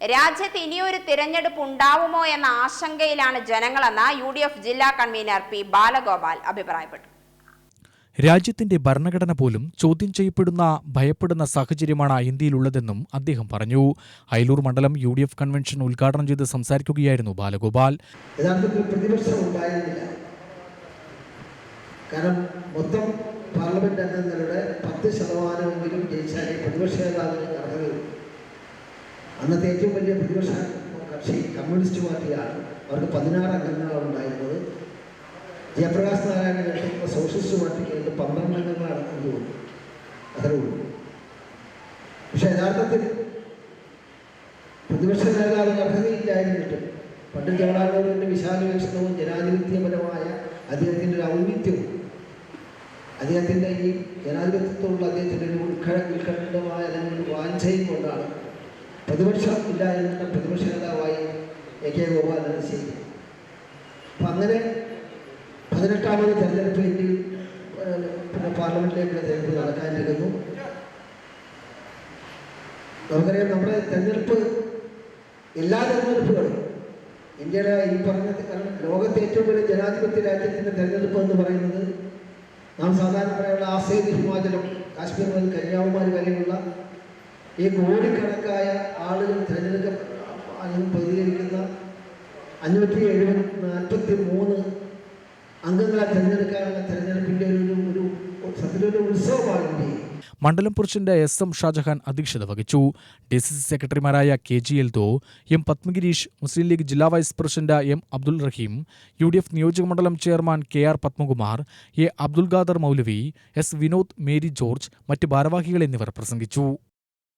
രാജ്യത്ത് ഇനിയൊരു തിരഞ്ഞെടുപ്പ് ഉണ്ടാവുമോ എന്ന ആശങ്കയിലാണ് ജനങ്ങളെന്ന് യു ഡി എഫ് ജില്ലാ കൺവീനർ പി ബാലഗോപാൽ അഭിപ്രായപ്പെട്ടു. രാജ്യത്തിന്റെ ഭരണഘടന പോലും ചോദ്യം ചെയ്യപ്പെടുന്ന ഭയപ്പെടുന്ന സാഹചര്യമാണ് ഇന്ത്യയിലുള്ളതെന്നും അദ്ദേഹം പറഞ്ഞു. അയലൂർ മണ്ഡലം യു ഡി എഫ് കൺവെൻഷൻ ഉദ്ഘാടനം ചെയ്ത് സംസാരിക്കുകയായിരുന്നു ബാലഗോപാൽ. യഥാർത്ഥത്തിൽ പ്രതിപക്ഷം ഉണ്ടായിരുന്നില്ല. കാരണം മൊത്തം പാർലമെന്റ് അംഗങ്ങളുടെ പത്ത് ശതമാനമെങ്കിലും ജയിച്ചാലേ പ്രതിപക്ഷ നേതാവിന് അർഹതയുള്ളൂ അന്നത്തെ ഏറ്റവും വലിയ പ്രതിപക്ഷ കക്ഷി കമ്മ്യൂണിസ്റ്റ് പാർട്ടിയാണ് അവർക്ക് പതിനാറ് അംഗങ്ങളാണ് ഉണ്ടായിരുന്നത് ജയപ്രകാശ് നാരായണ നയിക്കുന്ന സോഷ്യലിസ്റ്റ് പാർട്ടിക്ക് വേണ്ടി പന്ത്രണ്ട് അംഗങ്ങളാണ് കൊണ്ടുപോകുന്നത് അത്രേ ഉള്ളൂ. പക്ഷെ യഥാർത്ഥത്തിൽ പ്രതിപക്ഷ നേതാവിന് അർഹതയില്ലായിരുന്നിട്ടും പണ്ട് ജവഹർലാൽ നെഹ്റുവിന്റെ വിശാല വീക്ഷണവും ജനാധിപത്യപരമായ അദ്ദേഹത്തിന്റെ ഒരു ഔന്നിത്യവും അദ്ദേഹത്തിന്റെ ഈ ജനാധിപത്യത്തോടുള്ള അദ്ദേഹത്തിന്റെ ഒരു ഉത്ക ഉത്കണ്ഠമായ അല്ലെങ്കിൽ വാഞ്ചയും കൊണ്ടാണ് പ്രതിപക്ഷം ഇല്ല എന്ന പ്രതിപക്ഷ നേതാവായി എ കെ ഗോപാലൻ ശരി. അപ്പം അങ്ങനെ പതിനെട്ടാമത് തെരഞ്ഞെടുപ്പ് ഇന്ത്യയിൽ പിന്നെ പാർലമെന്റിലേക്കുള്ള തെരഞ്ഞെടുപ്പ് നടക്കാനിരിക്കുന്നു. നമുക്കറിയാം നമ്മുടെ തെരഞ്ഞെടുപ്പ് എല്ലാ തെരഞ്ഞെടുപ്പുകളും ഇന്ത്യയുടെ ഈ പറഞ്ഞ ലോകത്തെ ഏറ്റവും വലിയ ജനാധിപത്യ രാജ്യത്തിന്റെ തെരഞ്ഞെടുപ്പ് എന്ന് പറയുന്നത് നാം സാധാരണ പറയാനുള്ള ആസേദ് ഹിമാചലം കാശ്മീർ മുതൽ കന്യാകുമാരി വരെയുള്ള ഈ കോടിക്കണക്കായ ആളുകൾ തിരഞ്ഞെടുക്ക പ്രതികരിക്കുന്ന അഞ്ഞൂറ്റി എഴുപത് നാൽപ്പത്തി മൂന്ന് അംഗങ്ങളെ തിരഞ്ഞെടുക്കാനുള്ള തെരഞ്ഞെടുപ്പിന്റെ ഒരു ഒരു സത്യത്തിലൊരു ഉത്സവമാണ് മണ്ഡലം പുരുഷന്റെ എസ് എം ഷാജഹാൻ അധ്യക്ഷത വഹിച്ചു. ഡി സി സി സെക്രട്ടറിമാരായ കെ ജി എൽ ദോ എം പത്മഗിരീഷ് മുസ്ലിം ലീഗ് ജില്ലാ vice president M Abdul Rahim U D F നിയോജക മണ്ഡലം chairman K R Padmakumar A Abdul Khader Moulavi S Vinod Mary George മറ്റ് ഭാരവാഹികൾ എന്നിവർ പ്രസംഗിച്ചു.